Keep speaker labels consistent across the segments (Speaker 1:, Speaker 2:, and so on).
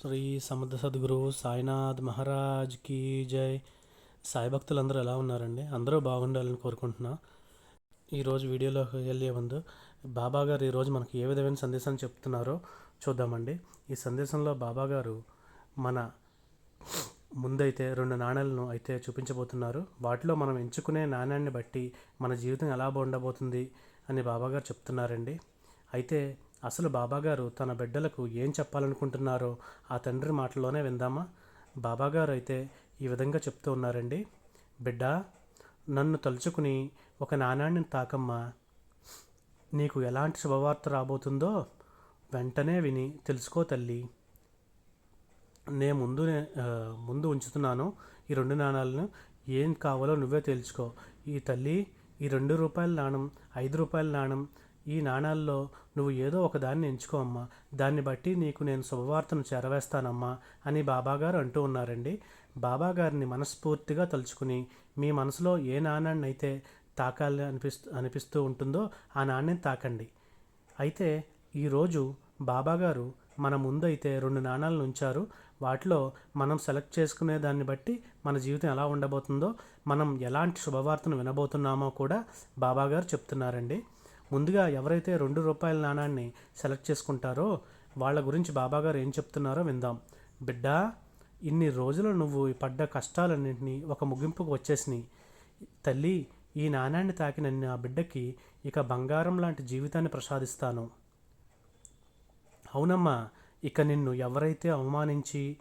Speaker 1: శ్రీ సమర్థ సద్గురు సాయినాథ్ మహారాజ్ కీ జై. సాయి భక్తులందరూ ఎలా ఉన్నారండి? అందరూ బాగుండాలని కోరుకుంటున్నా. ఈరోజు వీడియోలోకి వెళ్ళే ముందు బాబా గారు ఈరోజు మనకి ఏ విధమైన సందేశాన్ని చెప్తున్నారో చూద్దామండి. ఈ సందేశంలో బాబా గారు మన ముందైతే రెండు నాణేలను అయితే చూపించబోతున్నారు. వాటిలో మనం ఎంచుకునే నాణ్యాన్ని బట్టి మన జీవితం ఎలా ఉండబోతుంది అని బాబాగారు చెప్తున్నారండి. అయితే అసలు బాబాగారు తన బిడ్డలకు ఏం చెప్పాలనుకుంటున్నారో ఆ తండ్రి మాటల్లోనే విందామా? బాబాగారు అయితే ఈ విధంగా చెప్తూ ఉన్నారండి. బిడ్డ నన్ను తలుచుకుని ఒక నాణ్యాన్ని తాకమ్మా. నీకు ఎలాంటి శుభవార్త రాబోతుందో వెంటనే విని తెలుసుకో తల్లి. నే ముందు ముందు ఉంచుతున్నాను ఈ రెండు నాణాలను. ఏం కావాలో నువ్వే తెలుసుకో ఈ తల్లి ఈ రెండు రూపాయల నాణం ఐదు రూపాయల నాణం ఈ నాణాల్లో నువ్వు ఏదో ఒకదాన్ని ఎంచుకో అమ్మా. దాన్ని బట్టి నీకు నేను శుభవార్తను చేరవేస్తానమ్మా అని బాబాగారు అంటూ ఉన్నారండి. బాబాగారిని మనస్ఫూర్తిగా తలుచుకుని మీ మనసులో ఏ నాణాన్ని అయితే తాకాలి అనిపిస్తూ అనిపిస్తూ ఉంటుందో ఆ నాణ్యం తాకండి. అయితే ఈరోజు బాబాగారు మన ముందైతే రెండు నాణాలను ఉంచారు. వాటిలో మనం సెలెక్ట్ చేసుకునే దాన్ని బట్టి మన జీవితం ఎలా ఉండబోతుందో మనం ఎలాంటి శుభవార్తను వినబోతున్నామో కూడా బాబాగారు చెప్తున్నారండి. ముందుగా ఎవరైతే రెండు రూపాయల నాణాన్ని సెలెక్ట్ చేసుకుంటారో వాళ్ళ గురించి బాబాగారు ఏం చెప్తున్నారో విందాం. బిడ్డ ఇన్ని రోజులు నువ్వు పడ్డ కష్టాలన్నింటినీ ఒక ముగింపుకు వచ్చేసినాయి. తల్లి ఈ నాణాన్ని తాకిన నా బిడ్డకి ఇక బంగారం లాంటి జీవితాన్ని ప్రసాదిస్తాను. అవునమ్మా ఇక నిన్ను ఎవరైతే అవమానించి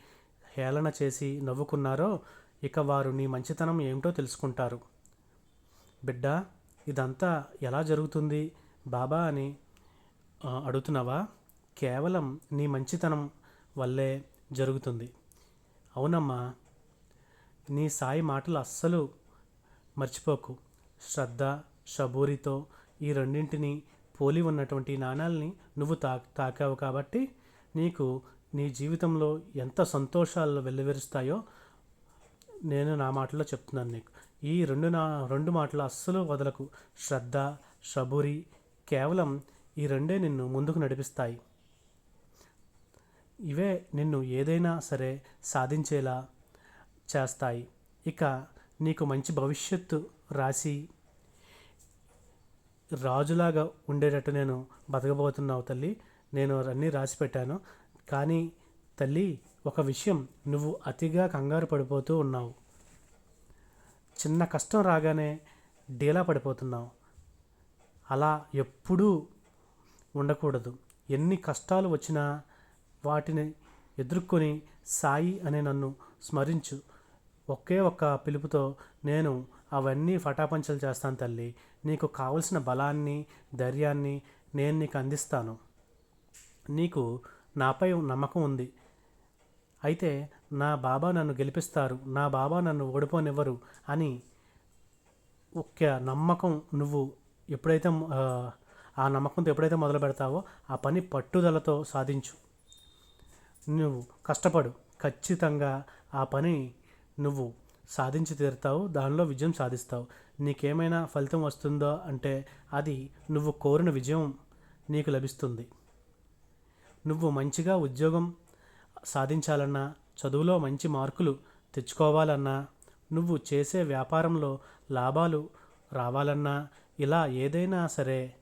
Speaker 1: హేళన చేసి నవ్వుకున్నారో ఇక వారు నీ మంచితనం ఏమిటో తెలుసుకుంటారు. బిడ్డ ఇదంతా ఎలా జరుగుతుంది? బాబా అని అడుగుతున్నావా? కేవలం నీ మంచితనం వల్లే జరుగుతుంది. అవునమ్మా నీ సాయి మాటలు అస్సలు మర్చిపోకు. శ్రద్ధ షబూరితో ఈ రెండింటిని పోలి ఉన్నటువంటి నాణాలని నువ్వు తా తాకావు కాబట్టి నీకు నీ జీవితంలో ఎంత సంతోషాలు వెల్లివిరుస్తాయో నేను నా మాటలో చెప్తున్నాను నీకు. ఈ రెండు నా రెండు మాటలు అస్సలు వదలకు. శ్రద్ధ శబురి కేవలం ఈ రెండే నిన్ను ముందుకు నడిపిస్తాయి. ఇవే నిన్ను ఏదైనా సరే సాధించేలా చేస్తాయి. ఇక నీకు మంచి భవిష్యత్తు రాసి రాజులాగా ఉండేటట్టు నేను బతకబోతున్నావు తల్లి. నేను అన్నీ రాసి పెట్టాను. కానీ తల్లి ఒక విషయం నువ్వు అతిగా కంగారు పడిపోతూ ఉన్నావు. చిన్న కష్టం రాగానే డీలా పడిపోతున్నాం. అలా ఎప్పుడూ ఉండకూడదు. ఎన్ని కష్టాలు వచ్చినా వాటిని ఎదుర్కొని సాయి అనే నన్ను స్మరించు. ఒకే ఒక్క పిలుపుతో నేను అవన్నీ ఫటాపంచలు చేస్తాను తల్లి. నీకు కావలసిన బలాన్ని ధైర్యాన్ని నేను నీకు అందిస్తాను. నీకు నాపై నమ్మకం ఉంది. అయితే నా బాబా నన్ను గెలిపిస్తారు నా బాబా నన్ను ఓడిపోనివ్వరు అని ఒక నమ్మకం నువ్వు ఎప్పుడైతే ఆ, ఆ నమ్మకంతో ఎప్పుడైతే మొదలు పెడతావో ఆ పని పట్టుదలతో సాధించు. నువ్వు కష్టపడు. ఖచ్చితంగా ఆ పని నువ్వు సాధించి తీరుతావు దానిలో విజయం సాధిస్తావు. నీకేమైనా ఫలితం వస్తుందో అంటే అది నువ్వు కోరిన విజయం నీకు లభిస్తుంది. నువ్వు మంచిగా ఉద్యోగం సాధించాలన్నా చదువులో మంచి మార్కులు తెచ్చుకోవాలన్నా నువ్వు చేసే వ్యాపారంలో లాభాలు రావాలన్నా ఇలా ఏదైనా సరే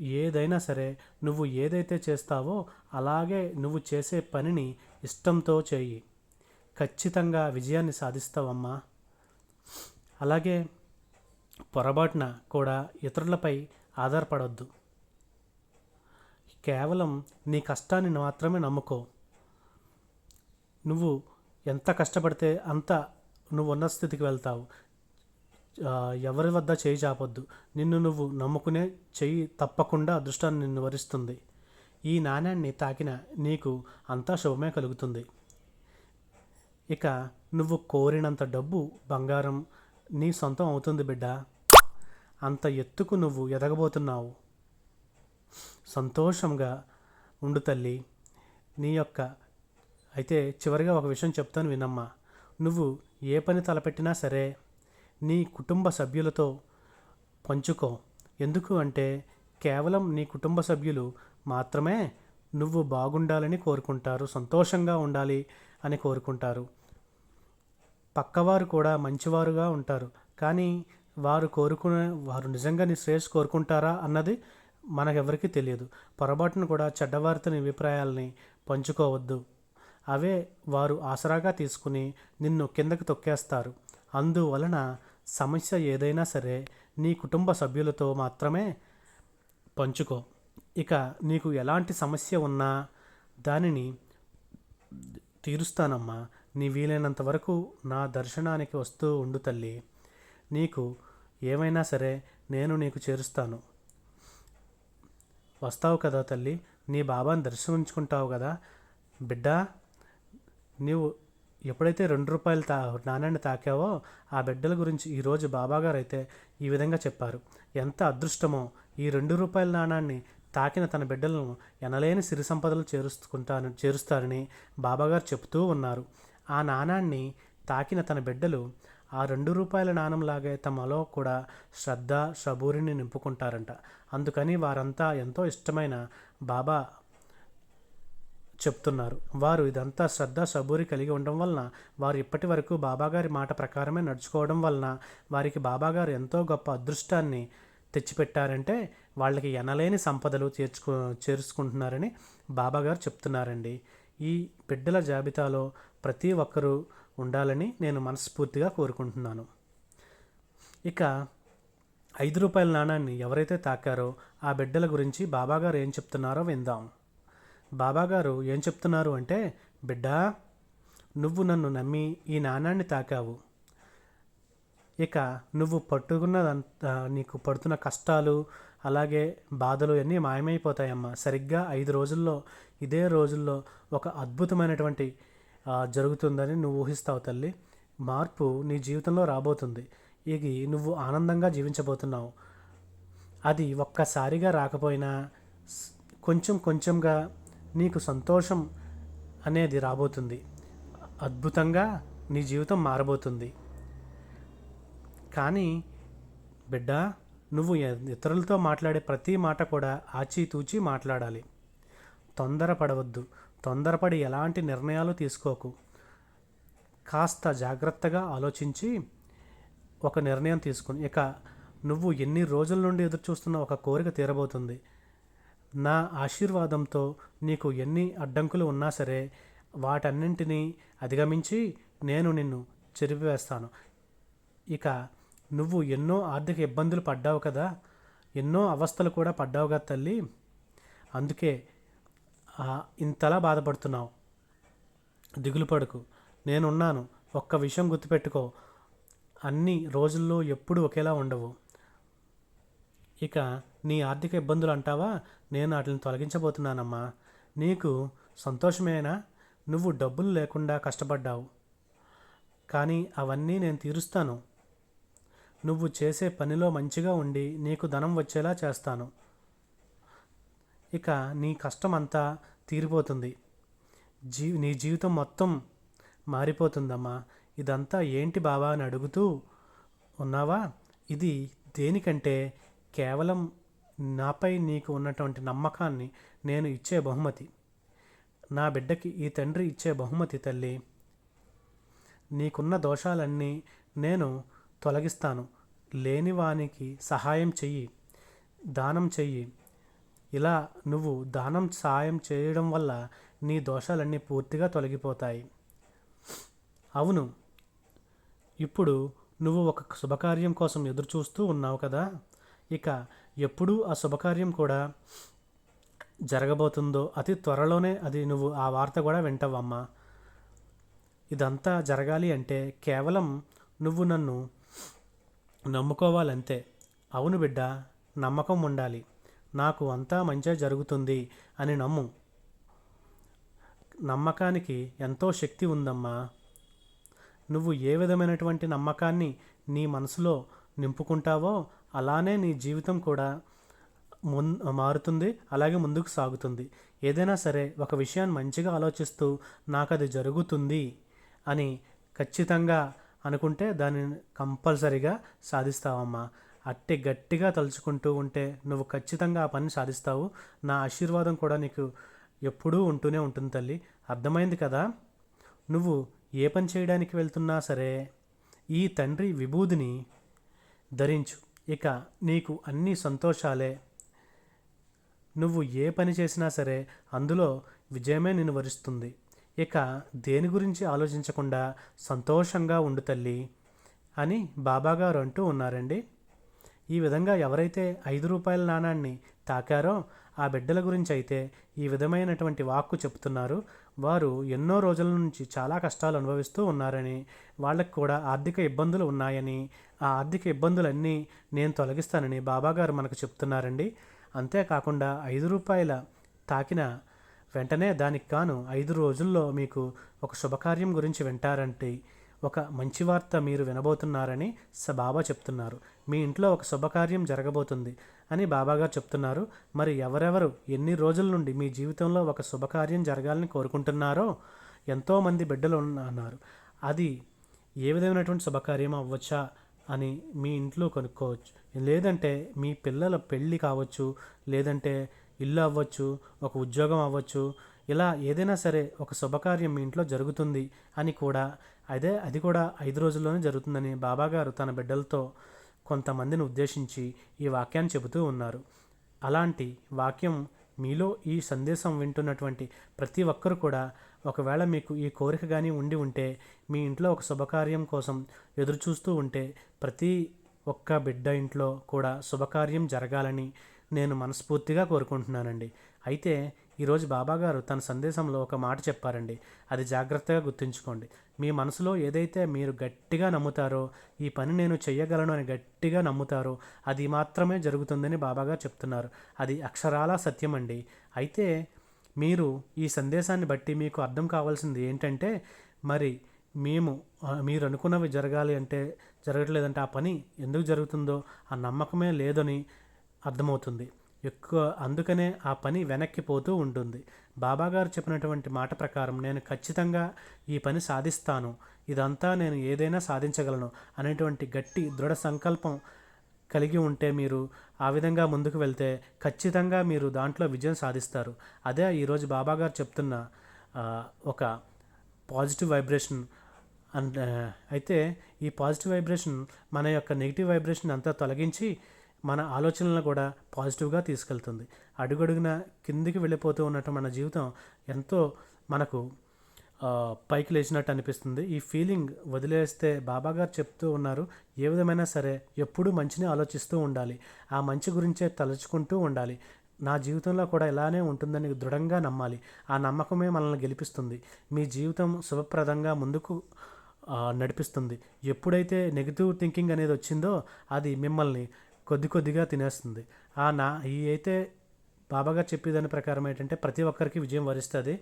Speaker 1: ఏదైనా సరే నువ్వు ఏదైతే చేస్తావో అలాగే నువ్వు చేసే పనిని ఇష్టంతో చేయి. ఖచ్చితంగా విజయాన్ని సాధిస్తావమ్మా. అలాగే పొరపాటున కూడా ఇతరులపై ఆధారపడొద్దు. కేవలం నీ కష్టాన్ని మాత్రమే నమ్ముకో. నువ్వు ఎంత కష్టపడితే అంత నువ్వు ఉన్న స్థితికి వెళ్తావు. ఎవరి వద్ద చేయి చాపొద్దు. నిన్ను నువ్వు నమ్ముకునే చెయ్యి తప్పకుండా అదృష్టాన్ని నిన్ను వరిస్తుంది. ఈ నాణ్యాన్ని తాకిన నీకు అంతా శుభమే కలుగుతుంది. ఇక నువ్వు కోరినంత డబ్బు బంగారం నీ సొంతం అవుతుంది బిడ్డ. అంత ఎత్తుకు నువ్వు ఎదగబోతున్నావు. సంతోషంగా ఉండు తల్లి. నీ యొక్క అయితే చివరిగా ఒక విషయం చెప్తాను వినమ్మా. నువ్వు ఏ పని తలపెట్టినా సరే నీ కుటుంబ సభ్యులతో పంచుకో. ఎందుకు అంటే కేవలం నీ కుటుంబ సభ్యులు మాత్రమే నువ్వు బాగుండాలని కోరుకుంటారు సంతోషంగా ఉండాలి అని కోరుకుంటారు. పక్కవారు కూడా మంచివారుగా ఉంటారు. కానీ వారు కోరుకునే వారు నిజంగా నీ శ్రేయస్ కోరుకుంటారా అన్నది మనకెవరికీ తెలియదు. పొరపాటును కూడా చెడ్డవారితో నీ అభిప్రాయాలని పంచుకోవద్దు. అవే వారు ఆసరాగా తీసుకుని నిన్ను కిందకి తొక్కేస్తారు. అందువలన సమస్య ఏదైనా సరే నీ కుటుంబ సభ్యులతో మాత్రమే పంచుకో. ఇక నీకు ఎలాంటి సమస్య ఉన్నా దానిని తీరుస్తానమ్మా. నీ వీలైనంత వరకు నా దర్శనానికి వస్తూ ఉండు తల్లి. నీకు ఏమైనా సరే నేను నీకు చేరుస్తాను. వస్తావు కదా తల్లి? నీ బాబాని దర్శించుకుంటావు కదా బిడ్డ? నీవు ఎప్పుడైతే రెండు రూపాయలు తా నాణ్యాన్ని తాకావో ఆ బిడ్డల గురించి ఈరోజు బాబాగారు అయితే ఈ విధంగా చెప్పారు. ఎంత అదృష్టమో ఈ రెండు రూపాయల నాణాన్ని తాకిన తన బిడ్డలను ఎనలేని సిరి సంపదలు చేరుస్తుంటాను చేరుస్తారని బాబాగారు చెబుతూ ఉన్నారు. ఆ నాణాన్ని తాకిన తన బిడ్డలు ఆ రెండు రూపాయల నాణంలాగే తమలో కూడా శ్రద్ధ షబూరిని నింపుకుంటారంట. అందుకని వారంతా ఎంతో ఇష్టమైన బాబా చెప్తున్నారు. వారు ఇదంతా శ్రద్ధ సబూరి కలిగి ఉండడం వలన వారు ఇప్పటి వరకు బాబాగారి మాట ప్రకారమే నడుచుకోవడం వలన వారికి బాబాగారు ఎంతో గొప్ప అదృష్టాన్ని తెచ్చిపెట్టారంటే వాళ్ళకి ఎనలేని సంపదలు చేర్చుకు చేర్చుకుంటున్నారని బాబాగారు చెప్తున్నారండి. ఈ బిడ్డల జాబితాలో ప్రతి ఒక్కరూ ఉండాలని నేను మనస్ఫూర్తిగా కోరుకుంటున్నాను. ఇక ఐదు రూపాయల నాణాన్ని ఎవరైతే తాకారో ఆ బిడ్డల గురించి బాబాగారు ఏం చెప్తున్నారో విందాం. బాబాగారు ఏం చెప్తున్నారు అంటే బిడ్డా నువ్వు నన్ను నమ్మి ఈ నాణాన్ని తాకావు. ఇక నువ్వు పట్టుకున్నదంతా నీకు పడుతున్న కష్టాలు అలాగే బాధలు అన్నీ మాయమైపోతాయమ్మా. సరిగ్గా ఐదు రోజుల్లో ఇదే రోజుల్లో ఒక అద్భుతమైనటువంటి జరుగుతుందని నువ్వు ఊహిస్తావు తల్లి. మార్పు నీ జీవితంలో రాబోతుంది. ఇది నువ్వు ఆనందంగా జీవించబోతున్నావు. అది ఒక్కసారిగా రాకపోయినా కొంచెం కొంచెంగా నీకు సంతోషం అనేది రాబోతుంది. అద్భుతంగా నీ జీవితం మారబోతుంది. కానీ బిడ్డ నువ్వు ఇతరులతో మాట్లాడే ప్రతి మాట కూడా ఆచితూచి మాట్లాడాలి. తొందరపడవద్దు. తొందరపడి ఎలాంటి నిర్ణయాలు తీసుకోకు. కాస్త జాగ్రత్తగా ఆలోచించి ఒక నిర్ణయం తీసుకుని ఇక నువ్వు ఎన్ని రోజుల నుండి ఎదురు చూస్తున్న ఒక కోరిక తీరబోతుంది. నా ఆశీర్వాదంతో నీకు ఎన్ని అడ్డంకులు ఉన్నా సరే వాటన్నింటినీ అధిగమించి నేను నిన్ను చెరిపివేస్తాను. ఇక నువ్వు ఎన్నో ఆర్థిక ఇబ్బందులు పడ్డావు కదా ఎన్నో అవస్థలు కూడా పడ్డావు కదా తల్లి. అందుకే ఇంతలా బాధపడుతున్నావు. దిగులు పడుకు. నేనున్నాను. ఒక్క విషయం గుర్తుపెట్టుకో. అన్ని రోజుల్లో ఎప్పుడు ఒకేలా ఉండవు. ఇక నీ ఆర్థిక ఇబ్బందులు అంటావా? నేను వాటిని తొలగించబోతున్నానమ్మా. నీకు సంతోషమేనా? నువ్వు డబ్బులు లేకుండా కష్టపడ్డావు. కానీ అవన్నీ నేను తీరుస్తాను. నువ్వు చేసే పనిలో మంచిగా ఉండి నీకు ధనం వచ్చేలా చేస్తాను. ఇక నీ కష్టం అంతా తీరిపోతుంది. జీ నీ జీవితం మొత్తం మారిపోతుందమ్మా. ఇదంతా ఏంటి బావా అని అడుగుతూ ఉన్నావా? ఇది దేనికంటే కేవలం నాపై నీకు ఉన్నటువంటి నమ్మకాన్ని నేను ఇచ్చే బహుమతి. నా బిడ్డకి ఈ తండ్రి ఇచ్చే బహుమతి తల్లి. నీకున్న దోషాలన్నీ నేను తొలగిస్తాను. లేనివానికి సహాయం చెయ్యి. దానం చెయ్యి. ఇలా నువ్వు దానం సహాయం చేయడం వల్ల నీ దోషాలన్నీ పూర్తిగా తొలగిపోతాయి. అవును. ఇప్పుడు నువ్వు ఒక శుభకార్యం కోసం ఎదురు చూస్తూ ఉన్నావు కదా? ఇక ఎప్పుడూ ఆ శుభకార్యం కూడా జరగబోతుందో అతి త్వరలోనే అది నువ్వు ఆ వార్త కూడా వింటావమ్మా ఇదంతా జరగాలి అంటే కేవలం నువ్వు నన్ను నమ్ముకోవాలంతే. అవును బిడ్డ నమ్మకం ఉండాలి. నాకు అంతా మంచిగా జరుగుతుంది అని నమ్ము. నమ్మకానికి ఎంతో శక్తి ఉందమ్మా. నువ్వు ఏ విధమైనటువంటి నమ్మకాన్ని నీ మనసులో నింపుకుంటావో అలానే నీ జీవితం కూడా మున్ మారుతుంది అలాగే ముందుకు సాగుతుంది. ఏదైనా సరే ఒక విషయాన్ని మంచిగా ఆలోచిస్తూ నాకు అది జరుగుతుంది అని ఖచ్చితంగా అనుకుంటే దానిని కంపల్సరిగా సాధిస్తావమ్మా. అట్టి గట్టిగా తలుచుకుంటూ ఉంటే నువ్వు ఖచ్చితంగా ఆ పని సాధిస్తావు. నా ఆశీర్వాదం కూడా నీకు ఎప్పుడూ ఉంటూనే ఉంటుంది తల్లి. అర్థమైంది కదా? నువ్వు ఏ పని చేయడానికి వెళ్తున్నా సరే ఈ తండ్రి విభూదిని ధరించు. ఇక నీకు అన్ని సంతోషాలే. నువ్వు ఏ పని చేసినా సరే అందులో విజయమే నిన్ను వరిస్తుంది. ఇక దేని గురించి ఆలోచించకుండా సంతోషంగా ఉండు తల్లి అని బాబాగారు అంటూ ఉన్నారండి. ఈ విధంగా ఎవరైతే ఐదు రూపాయల నాణాన్ని తాకారో ఆ బిడ్డల గురించి అయితే ఈ విధమైనటువంటి వాక్కు చెప్తున్నారు. వారు ఎన్నో రోజుల నుంచి చాలా కష్టాలు అనుభవిస్తూ ఉన్నారని వాళ్ళకు కూడా ఆర్థిక ఇబ్బందులు ఉన్నాయని ఆ ఆర్థిక ఇబ్బందులన్నీ నేను తొలగిస్తానని బాబాగారు మనకు చెప్తున్నారండి. అంతేకాకుండా ఐదు రూపాయల తాకిన వెంటనే దానికి కాను ఐదు రోజుల్లో మీకు ఒక శుభకార్యం గురించి వింటారంటే ఒక మంచి వార్త మీరు వినబోతున్నారని స బాబా చెప్తున్నారు. మీ ఇంట్లో ఒక శుభకార్యం జరగబోతుంది. అని బాబాగారు చెప్తున్నారు. మరి ఎవరెవరు ఎన్ని రోజుల నుండి మీ జీవితంలో ఒక శుభకార్యం జరగాలని కోరుకుంటున్నారో ఎంతోమంది బిడ్డలు అన్నారు. అది ఏ విధమైనటువంటి శుభకార్యం అవ్వచ్చా అని మీ ఇంట్లో కొనుక్కోవచ్చు. లేదంటే మీ పిల్లల పెళ్ళి కావచ్చు లేదంటే ఇల్లు అవ్వచ్చు ఒక ఉద్యోగం అవ్వచ్చు ఇలా ఏదైనా సరే ఒక శుభకార్యం మీ ఇంట్లో జరుగుతుంది అని కూడా అదే అది కూడా ఐదు రోజుల్లోనే జరుగుతుందని బాబాగారు తన బిడ్డలతో కొంతమందిని ఉద్దేశించి ఈ వాక్యాన్ని చెబుతూ ఉన్నారు. అలాంటి వాక్యం మీలో ఈ సందేశం వింటున్నటువంటి ప్రతి ఒక్కరు కూడా ఒకవేళ మీకు ఈ కోరిక కానీ ఉండి ఉంటే మీ ఇంట్లో ఒక శుభకార్యం కోసం ఎదురు చూస్తూ ఉంటే ప్రతి ఒక్క బిడ్డ ఇంట్లో కూడా శుభకార్యం జరగాలని నేను మనస్ఫూర్తిగా కోరుకుంటున్నానండి. అయితే ఈరోజు బాబాగారు తన సందేశంలో ఒక మాట చెప్పారండి. అది జాగ్రత్తగా గుర్తుంచుకోండి. మీ మనసులో ఏదైతే మీరు గట్టిగా నమ్ముతారో ఈ పని నేను చెయ్యగలను అని గట్టిగా నమ్ముతారో అది మాత్రమే జరుగుతుందని బాబాగారు చెప్తున్నారు. అది అక్షరాల సత్యం అండి అయితే మీరు ఈ సందేశాన్ని బట్టి మీకు అర్థం కావాల్సింది ఏంటంటే మరి మేము మీరు అనుకున్నవి జరగాలి అంటే జరగట్లేదంటే ఆ పని ఎందుకు జరుగుతుందో ఆ నమ్మకమే లేదని అర్థమవుతుంది. ఎక్కువ అందుకనే ఆ పని వెనక్కి పోతూ ఉంటుంది. బాబాగారు చెప్పినటువంటి మాట ప్రకారం నేను ఖచ్చితంగా ఈ పని సాధిస్తాను. ఇదంతా నేను ఏదైనా సాధించగలను అనేటువంటి గట్టి దృఢ సంకల్పం కలిగి ఉంటే మీరు ఆ విధంగా ముందుకు వెళ్తే ఖచ్చితంగా మీరు దాంట్లో విజయం సాధిస్తారు. అదే ఈరోజు బాబాగారు చెప్తున్న ఒక పాజిటివ్ వైబ్రేషన్ అండ్ అయితే ఈ పాజిటివ్ వైబ్రేషన్ మన యొక్క నెగిటివ్ వైబ్రేషన్ అంతా తొలగించి మన ఆలోచనలను కూడా పాజిటివ్గా తీసుకెళ్తుంది. అడుగడుగున కిందికి వెళ్ళిపోతూ ఉన్నట్టు మన జీవితం ఎంతో మనకు పైకి లేచినట్టు అనిపిస్తుంది. ఈ ఫీలింగ్ వదిలేస్తే బాబా గారు చెప్తూ ఉన్నారు ఏ విధమైనా సరే ఎప్పుడూ మంచిని ఆలోచిస్తూ ఉండాలి. ఆ మంచి గురించే తలుచుకుంటూ ఉండాలి. నా జీవితంలో కూడా ఇలానే ఉంటుందని దృఢంగా నమ్మాలి. ఆ నమ్మకమే మనల్ని గెలిపిస్తుంది. మీ జీవితం శుభప్రదంగా ముందుకు నడిపిస్తుంది. ఎప్పుడైతే నెగిటివ్ థింకింగ్ అనేది వచ్చిందో అది మిమ్మల్ని కొద్ది కొద్దిగా తినేస్తుంది. ఆ నా ఈ అయితే బాబాగారు చెప్పేదాని ప్రకారం ఏంటంటే ప్రతి ఒక్కరికి విజయం వరిస్తుంది.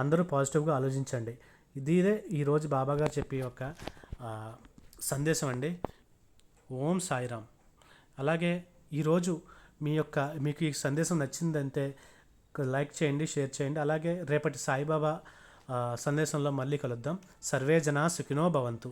Speaker 1: అందరూ పాజిటివ్గా ఆలోచించండి. ఇది ఇదే ఈరోజు బాబాగారు చెప్పే యొక్క సందేశం అండి. ఓం సాయిరామ్. అలాగే ఈరోజు మీ యొక్క మీకు ఈ సందేశం నచ్చిందంటే లైక్ చేయండి షేర్ చేయండి. అలాగే రేపటి సాయిబాబా సందేశంలో మళ్ళీ కలుద్దాం. సర్వే జనా సుఖినో భవంతు.